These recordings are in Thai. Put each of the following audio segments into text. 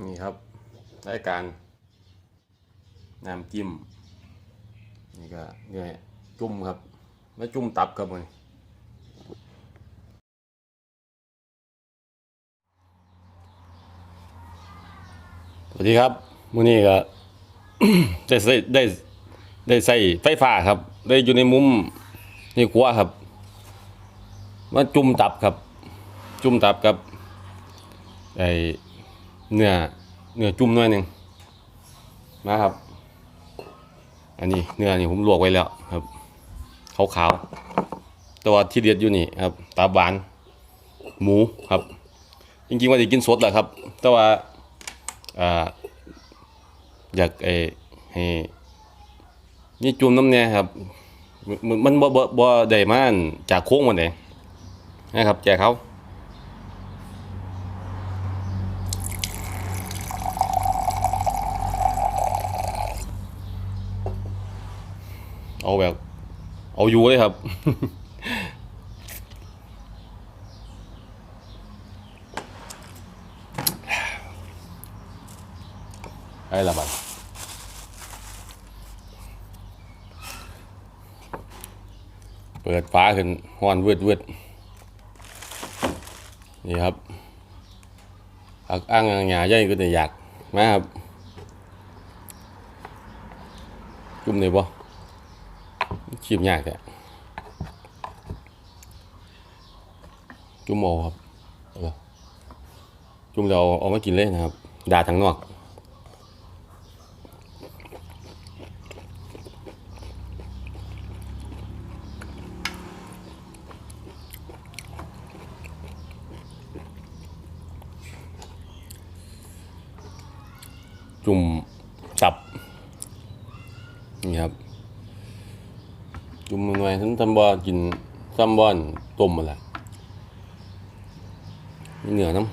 นี่ครับรายการน้ำจิ้มนี่ก็เนี่ยจุ่มครับแล้วจุ่มตับครับมันสวัสดีครับมื้อนี้ก็ได้ใส่ได้ได้ใส่ไฟฟ้าครับ ได้อยู่ในมุมนี่ครัวครับมาจุ่มตับครับ จุ่มตับกับไอ เนื้อเนื้อจุ่มหน่อยหนึ่งมาครับ อันนี้เนื้อนี่ผมลวกไว้แล้วครับขาวๆแต่ว่าที่เด็ดอยู่นี่ครับตับหวาน หมูครับ จริงๆว่าจะกินสดแหละครับ แต่ว่าอ่าอยากไอให้นี่จุ่มน้ำเนี่ยครับ มันมันบ่บ่บ่ได้มาอันจากโค้งมันเองนะครับแจกเขา เอาแบบ เอาอยู่เลยครับ ไอ้ละบัดเปิดฟ้าขึ้นห้อนวืดวืดนี่ครับอักอ้างหงาใหญ่ก็จะอยากมาครับจุ่มเลยบ่ ขีบยากแหละจุ่มเอาครับจุ่มเราเอาเอามากินเลยนะครับ ดาทางนอกจุ่มตับ นี่ครับ จุ่มมันไว้ทั้งตำบอกินซัมบอนต้มมาแหละมีเหนือน้ำ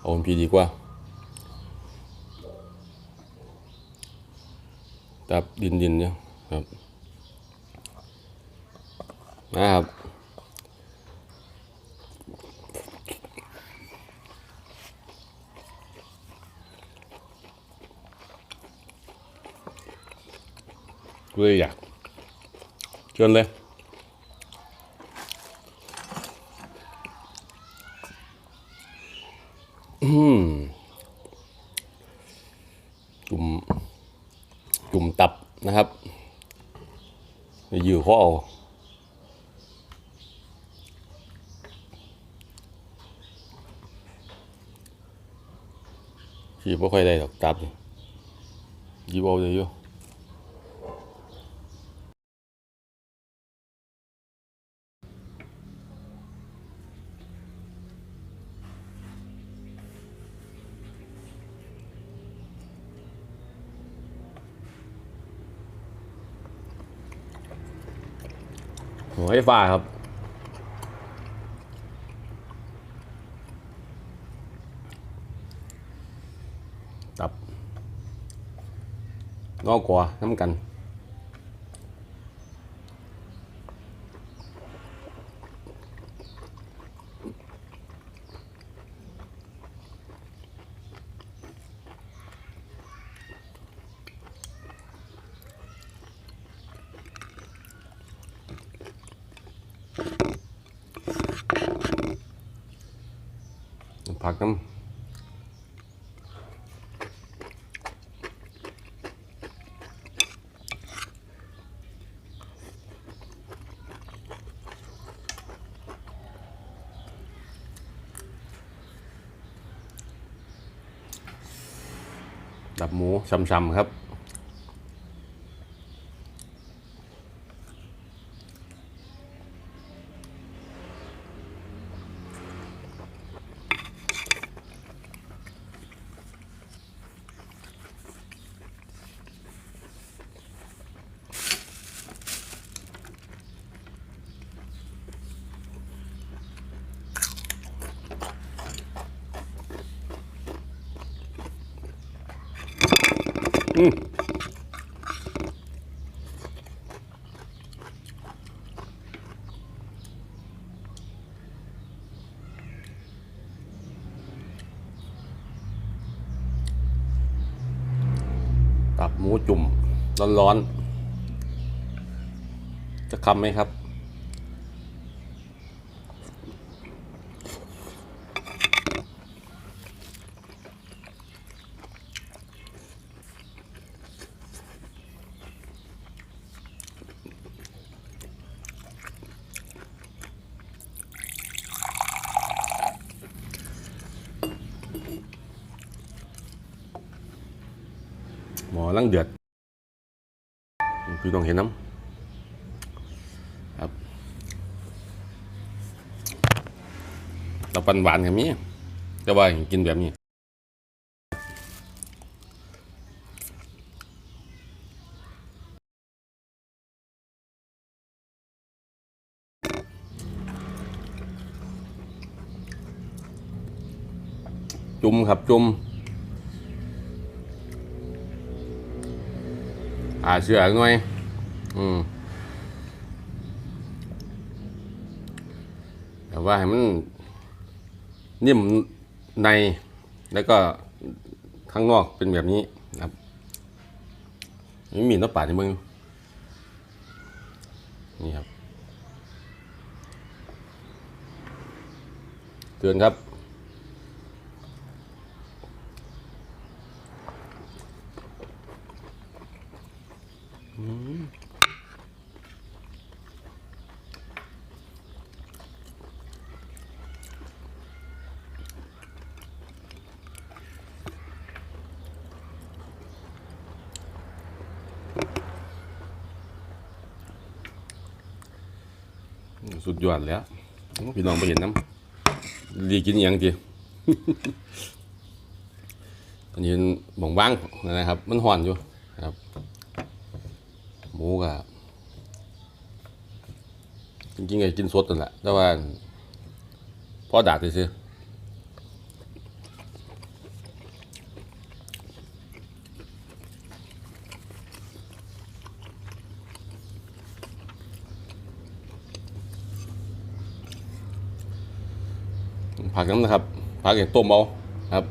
เอาพีดีกว่า ตับดินดินเนี่ยครับ นะครับ เลยอยาก เชิญเลยอืมจุ่ม จุ่มตับนะครับอยู่ข้อเอาขี่ไม่ค่อยได้หรอกตับยิบเอาเลยอยู่ ผมให้ฟ้าครับ ตับนอกกว่าน้ำกัน ผักน้ำ ดับหมูช้ำๆครับ ตับหมูจุ่มร้อนๆจะคำไหมครับ หมอลังเดือดพี่ต้องเห็นน้ำครับเราปันหวานกับนี้แต่ว่ากินแบบนี้จุ่มครับจุ่ม อาเชื่อหน่อยอืมแต่ว่าให้มันนิ่มในแล้วก็ข้างนอกเป็นแบบนี้นะครับนี่มีน้ำป่าในมึงนี่ครับเตือนครับ สุดยอดแล้วพี่น้องไปเห็นน้ำดีกินอหย่างทีอันนี้หมองบ้างนะครับ มันห่อนอยู่นะครับ หมูกับจริงๆไงกินสดนั่นแหละแต่ว่าพอดาดซื้อ ผักน้ำนะครับ ผักอย่างต้มเอาครับ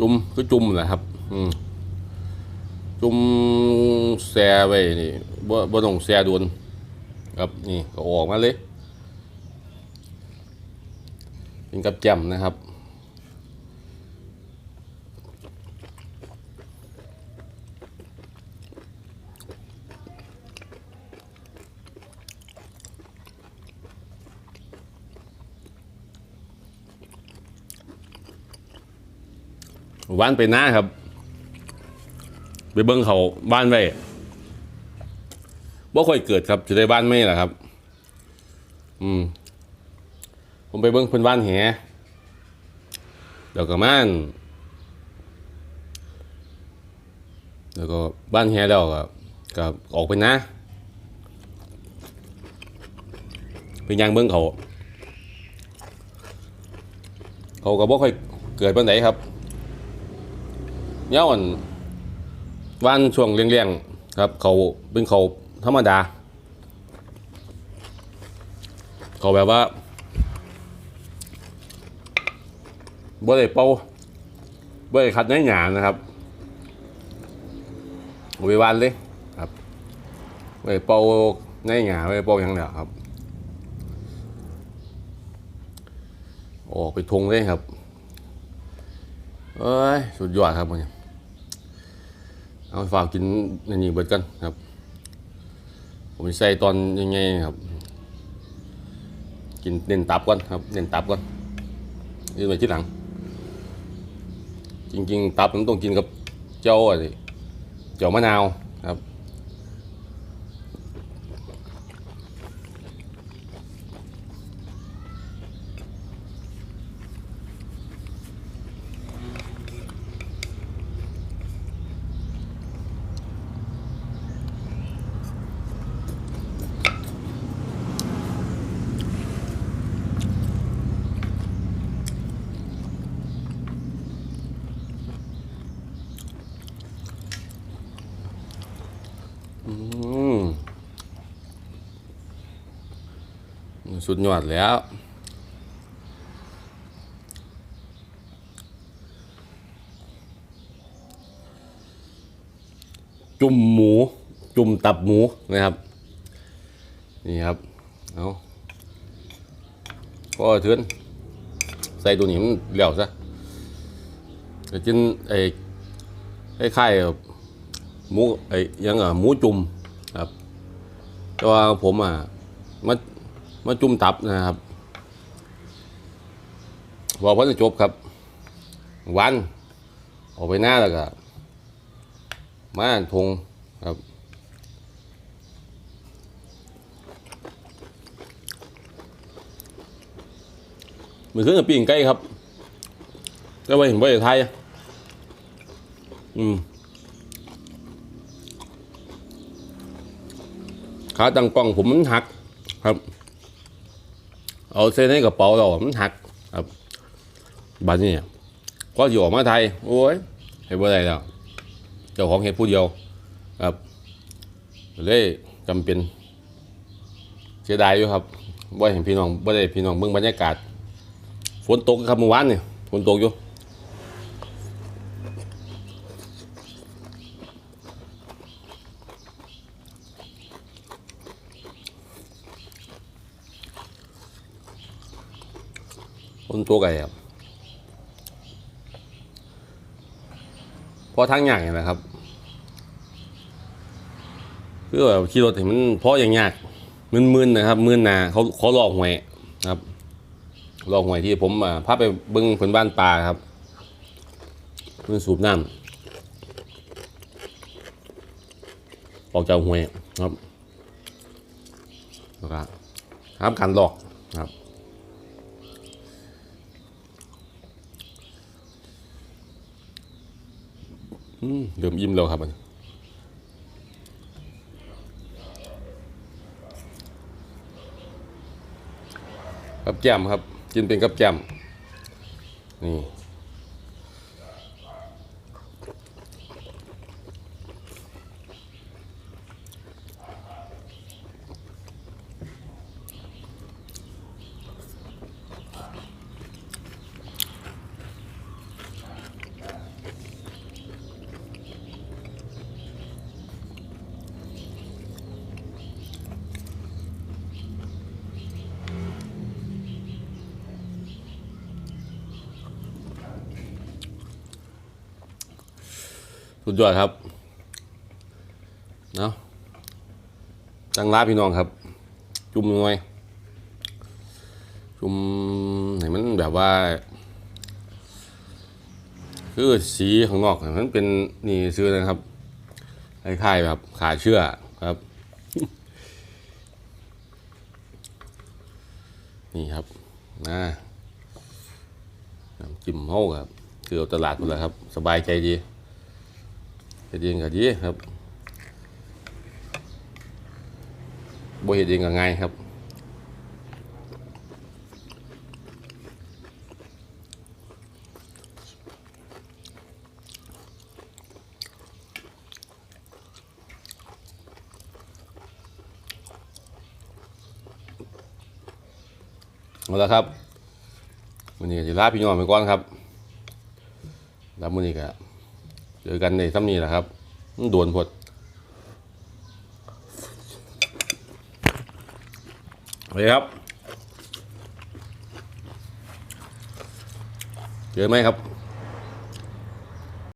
จุ่มคือจุ่มแหละครับ อืมจุ่มแซ่ไว้นี่บ่บ่ต้องแซ่โดวนครับนี่ก็ออกมาเลย เป็นกับแจ่มนะครับบ้านไปหน้าครับ ไปเบิ้งเขาบ้านไว้บ่ค่อยเกิดครับจะได้บ้านไม่ล่ะครับ อืม ผมไปเบิ้งเพิ่นบ้านแหเดี๋ยวก็มานแล้วก็บ้านแหแล้วก็ก็ออกไปนะไปย่างเบิ้งเขาเขาก็บ่ค่อยเกิดปานไหนครับเนี้ยอ่อนว่านช่วงเลี้ยงๆครับ เขาเป็นเขาธรรมดา เขาแบบว่า บ่ได้เป่าบ่ได้คัดในหยานะครับเอาไปวานเลยครับบ่ได้เป่าในหยาบ่ได้เป่าหยังแล้วครับออกไปทงเลยครับเอ้ยสุดยอดครับมันเอาฝากกินในนี้เบิดกันครับ ผมใส่ตอนยังไงครับ กินเน้นตับก่อนครับเน้นตับก่อนยืนไว้ที่หลัง จริง ๆ ตับมันต้องกินกับเจ้าอะไรเจ้ามะนาว สุดยอดแล้ว จุ่มหมู จุ่มตับหมูนะครับ นี่ครับ เอาก็เถือนใส่ตัวนี้มันเหลวซะจะกินไอ้ไอ้ไข่กับ หมูไอ้ยังอะหมูจุ่มครับ แต่ว่าผมอะมามาจุ่มตับนะครับบอกว่าจะจบครับ วันออกไปหน้าแล้วก็มาทงครับมันขึ้นกับปีงไก่ครับก็ไปเห็นว่าไทยอืม ขาตั้งกล้องผมมันหักครับ เอาเส้นในกระเป๋าเรามันหัก ครับบัดนี้ก็อยู่ออกมาไทยโอ้ยเห็นว่าไรแล้วเจ้าของเห็ดผู้เดียวครับเลยจำเป็นเสียดายอยู่ครับว่าเห็นพี่น้องว่าได้พี่น้องเบิ่งบรรยากาศฝนตกครับเมื่อวานเนี่ยฝนตกอยู่ ฝนตกไงครับเพราะทางยากนี่แหละครับคือแบบขี่รถเห็นมันเพราะอย่างยากมึนๆนะครับมึนนาเขาเขาลอกหวยครับลองหวยที่ผมอ่าพาไปเบิ้งผลบ้านปลาครับเพื่อสูบน้ำออกจากหวยครับแล้วก็ห้ามการหลอกครับ เริ่มยิ้มแล้วครับมันกับแจ่มครับ กินเป็นกับแจ่มนี่ สุดยอดครับเนาะจังลาพี่น้องครับ จุ่มหน่อย จุ่มไหนมันแบบว่า คือสีข้างนอกน่ะมันเป็นนี่ซื้อนะครับคล้ายๆแบบขาเชื่อครับ นี่ครับนะน้ำจิ้มเฮาครับคือตลาดหมดแล้วครับ สบายใจดี เฮ็ดเองก็ดีครับบ่เฮ็ดเองก็ง่ายครับเอาละครับวันนี้ก็จะลาพี่น้องไปก่อนครับแล้วมื้อนี้ก็ เจอกันในซ้ำนี้แหละครับด่วนพดเฮ้ยครับ เจอไหมครับ